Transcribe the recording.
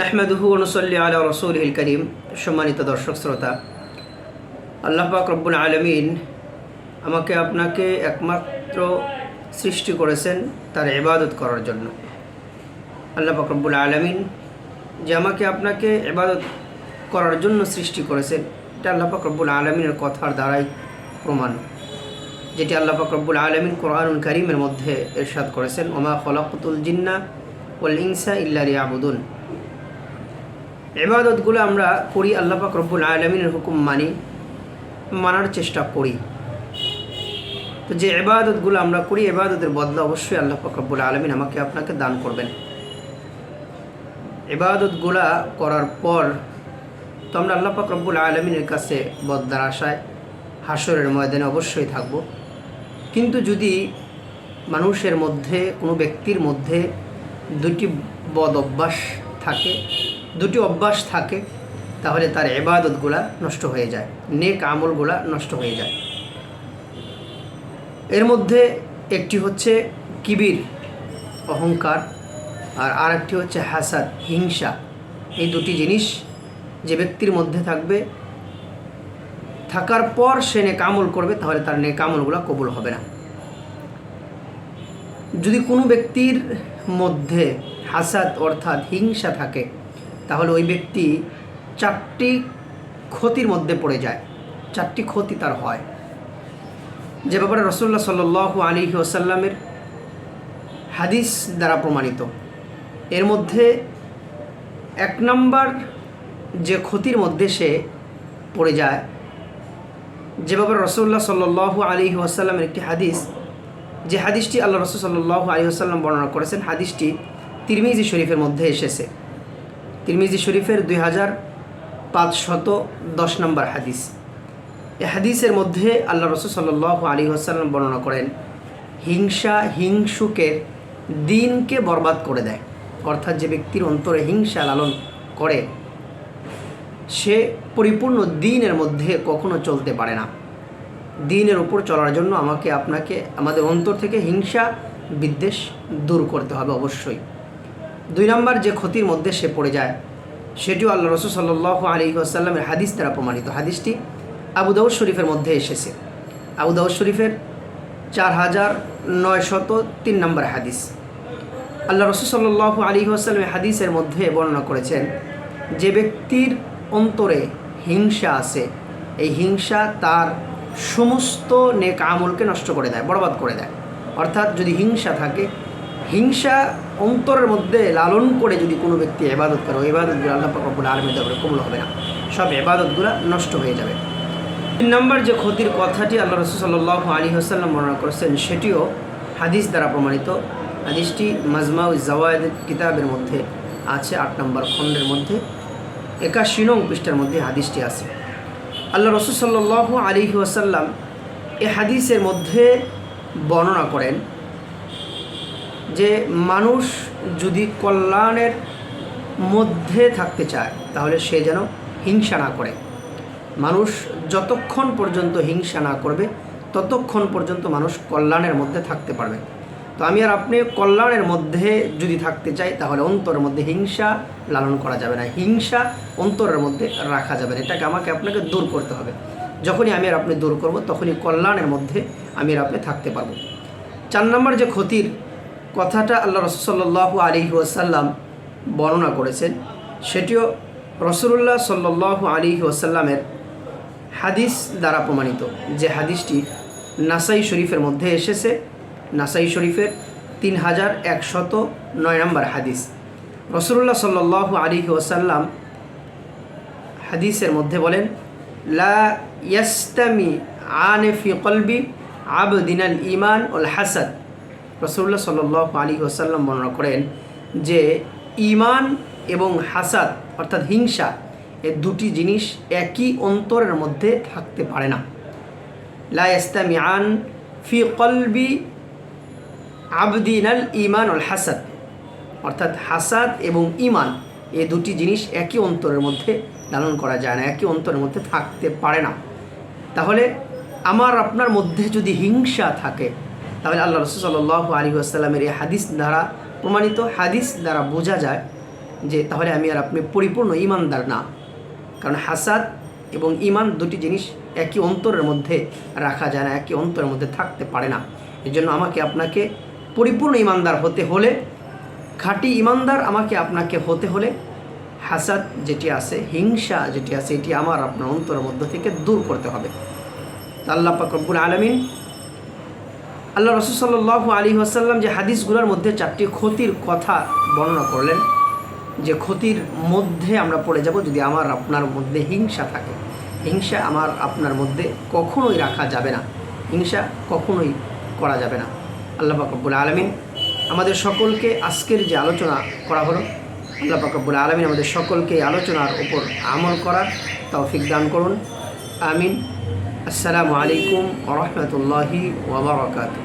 নাহমেদহু অনুসল্লি আলা রসুল করিম সম্মানিত দর্শক, শ্রোতা, আল্লাহ পাক রব্বুল আলমিন আমাকে আপনাকে একমাত্র সৃষ্টি করেছেন তার ইবাদত করার জন্য। আল্লাহ পাক রব্বুল আলমিন যে আমাকে আপনাকে ইবাদত করার জন্য সৃষ্টি করেছেন, এটা আল্লাহ পাক রব্বুল আলমিনের কথার দ্বারাই প্রমাণ, যেটি আল্লাহ পাক রব্বুল আলমিন কোরআনুল করিমের মধ্যে এরশাদ করেছেন, ওমা খলাকুতুল জিন্না ওয়াল ইনসা ইল্লা রিয়াবুদুন এবাদতগুলো আমরা করি, আল্লাহ পাক রব্বুল আলমিনের হুকুম মানি, মানার চেষ্টা করি। তো যে এবাদতগুলো আমরা করি এবাদতের বদলা অবশ্যই আল্লাহ রব্বুল আলমিন আমাকে আপনাকে দান করবেন। এবাদতগুলা করার পর তো আমরা আল্লাহ রব্বুল আলমিনের কাছে বদলার আশায় হাসরের ময়দানে অবশ্যই থাকব। কিন্তু যদি মানুষের মধ্যে, কোনো ব্যক্তির মধ্যে দুটি বদ অভ্যাস থাকে দুটি অভ্যাস থাকে, তাহলে তার এবাদতগুলা নষ্ট হয়ে যায়, নেক আমলগুলা নষ্ট হয়ে যায়। এর মধ্যে একটি হচ্ছে কিবির, অহংকার, আর আরেকটি হচ্ছে হাসাদ, হিংসা। এই দুটি জিনিস যে ব্যক্তির মধ্যে থাকবে, থাকার পর সে নেকামল করবে, তাহলে তার নেকামলগুলো কবুল হবে না। যদি কোনো ব্যক্তির মধ্যে হাসাদ অর্থাৎ হিংসা থাকে তাহলে ওই ব্যক্তি চারটি ক্ষতির মধ্যে পড়ে যায়। চারটি ক্ষতি তার হয়। যে ব্যাপারে রসুল্লাহ সাল আলী ওসাল্লামের হাদিস দ্বারা প্রমাণিত। এর মধ্যে এক নম্বর যে ক্ষতির মধ্যে সে পড়ে যায়, যে ব্যাপারে রসুল্লাহ সাল আলী ওয়াসাল্লামের একটি হাদিস, যে হাদিসটি আল্লাহ রসুল সাল্লাহ আলী আসাল্লাম বর্ণনা করেছেন, হাদিসটি তিরমিজি শরীফের মধ্যে এসেছে। তিরমিজি শরীফের দুই হাজার পাঁচশত দশ নম্বর হাদিস। এই হাদিসের মধ্যে আল্লাহ রসুল সাল্লাহ আলী আসাল্লাম বর্ণনা করেন, হিংসা হিংসুকের দিনকে বরবাদ করে দেয়। অর্থাৎ যে ব্যক্তির অন্তরে হিংসা লালন করে, সে পরিপূর্ণ দিনের মধ্যে কখনো চলতে পারে না। দিনের উপর চলার জন্য আমাকে, আপনাকে, আমাদের অন্তর থেকে হিংসা বিদ্বেষ দূর করতে হবে অবশ্যই। দুই নম্বর যে ক্ষতির মধ্যে সে পড়ে যায়, সেটিও আল্লাহ রসুল সাল্লাহ আলী আসাল্লামের হাদিস দ্বারা প্রমাণিত। হাদিসটি আবু দাউদ শরীফের মধ্যে এসেছে। আবু দাউদ শরীফের চার হাজার নয়শত তিন নম্বর হাদিস। আল্লাহ রসুল সাল্লাহ আলী আসাল্লামের হাদিসের মধ্যে বর্ণনা করেছেন, যে ব্যক্তির অন্তরে হিংসা আছে, এই হিংসা তার সমস্ত নেক আমলকে নষ্ট করে দেয়, বরবাদ করে দেয়। অর্থাৎ যদি হিংসা থাকে হিংসা অন্তরের মধ্যে লালন করে যদি কোনো ব্যক্তি এবাদত করে, ওই এবাদতগুলো আল্লাহ পাকবুল আলমের দরবারে কবুল হবে না। সব এবাদতগুলো নষ্ট হয়ে যাবে। তিন নম্বর যে ক্ষতির কথাটি আল্লাহ রসুল সাল্লাহ আলী হোসাল্লাম বর্ণনা করেছেন, সেটিও হাদিস দ্বারা প্রমাণিত। হাদিসটি মাজমাউ জাওয়ায়দ কিতাবের মধ্যে আছে, আট নম্বর খণ্ডের মধ্যে। একাশি নং পৃষ্ঠার মধ্যে হাদিসটি আছে। আল্লাহ রসুল সাল্লাহ আলী ওয়াসাল্লাম এ হাদিসের মধ্যে বর্ণনা করেন যে মানুষ যদি কল্যাণের মধ্যে থাকতে চায়, তাহলে সে যেন হিংসা না করে। মানুষ যতক্ষণ পর্যন্ত হিংসা না করবে, ততক্ষণ পর্যন্ত মানুষ কল্যাণের মধ্যে থাকতে পারবে। তো আমি আর আপনি কল্যাণের মধ্যে যদি থাকতে চাই, তাহলে অন্তরের মধ্যে হিংসা লালন করা যাবে না। হিংসা অন্তরের মধ্যে রাখা যাবে না। এটাকে আমাকে আপনাকে দূর করতে হবে। যখনই আমি আর আপনি দূর করব, তখনই কল্যাণের মধ্যে আমি আর আপনি থাকতে পারব। চার নম্বর যে ক্ষতির কথাটা আল্লাহ রসল্লাহ আলী ওয়াসাল্লাম বর্ণনা করেছেন। সেটিও রসুল্লাহ সাল্লাহ আলী ওয়াসাল্লামের হাদিস দ্বারা প্রমাণিত যে হাদিসটি নাসাই শরীফের মধ্যে এসেছে। নাসাই শরীফের তিন হাজার একশত নয় নম্বর হাদিস। রসুল্লাহ সাল্লাহ আলী ওসাল্লাম হাদিসের মধ্যে বলেন, লা ইয়াস্তামি আনেফি কলবি আবদিনাল ইমান ওল হাসাদ। রসুল্লাহ সাল্লাহ আলী ওসাল্লাম বর্ণনা করেন যে ইমান এবং হাসাদ, অর্থাৎ হিংসা, এ দুটি জিনিস একই অন্তরের মধ্যে থাকতে পারে না। লা ইয়াস্তামি আন ফি কলবি আবদিনাল ইমান অল হাসাদ, অর্থাৎ হাসাদ এবং ইমান এ দুটি জিনিস একই অন্তরের মধ্যে লালন করা যায় না, একই অন্তরের মধ্যে থাকতে পারে না। তাহলে আমার আপনার মধ্যে যদি হিংসা থাকে তাহলে আল্লাহ রসুল সাল্লাহ আলী আসসালামের এই হাদিস দ্বারা প্রমাণিত, হাদিস দ্বারা বোঝা যায় যে তাহলে আমি আর আপনি পরিপূর্ণ ইমানদার না। কারণ হাসাদ এবং ইমান দুটি জিনিস একই অন্তরের মধ্যে রাখা যায় না, একই অন্তরের মধ্যে থাকতে পারে না। এই জন্য আমাকে আপনাকে পরিপূর্ণ ইমানদার হতে হলে, খাঁটি ইমানদার আমাকে আপনাকে হতে হলে হাসাদ যেটি আছে, হিংসা যেটি আছে, এটি আমার আপনার অন্তরের মধ্য থেকে দূর করতে হবে। আল্লাহ পাক আলমিন আল্লাহ রসুল সাল্লাহ আলী আসাল্লাম যে হাদিসগুলোর মধ্যে চারটি ক্ষতির কথা বর্ণনা করলেন, যে ক্ষতির মধ্যে আমরা পড়ে যাব যদি আমার আপনার মধ্যে হিংসা থাকে। হিংসা আমার আপনার মধ্যে কখনোই রাখা যাবে না। হিংসা কখনোই করা যাবে না। আল্লাহ পাকবুল আলমিন আমাদের সকলকে আজকের যে আলোচনা করা হলো, আল্লাহ পাকবুল আলমিন আমাদের সকলকে আলোচনার উপর আমল করার তৌফিক দান করুন। আমিন। আসসালামু আলাইকুম ওরহমতুল্লাহি ওবরাকাতু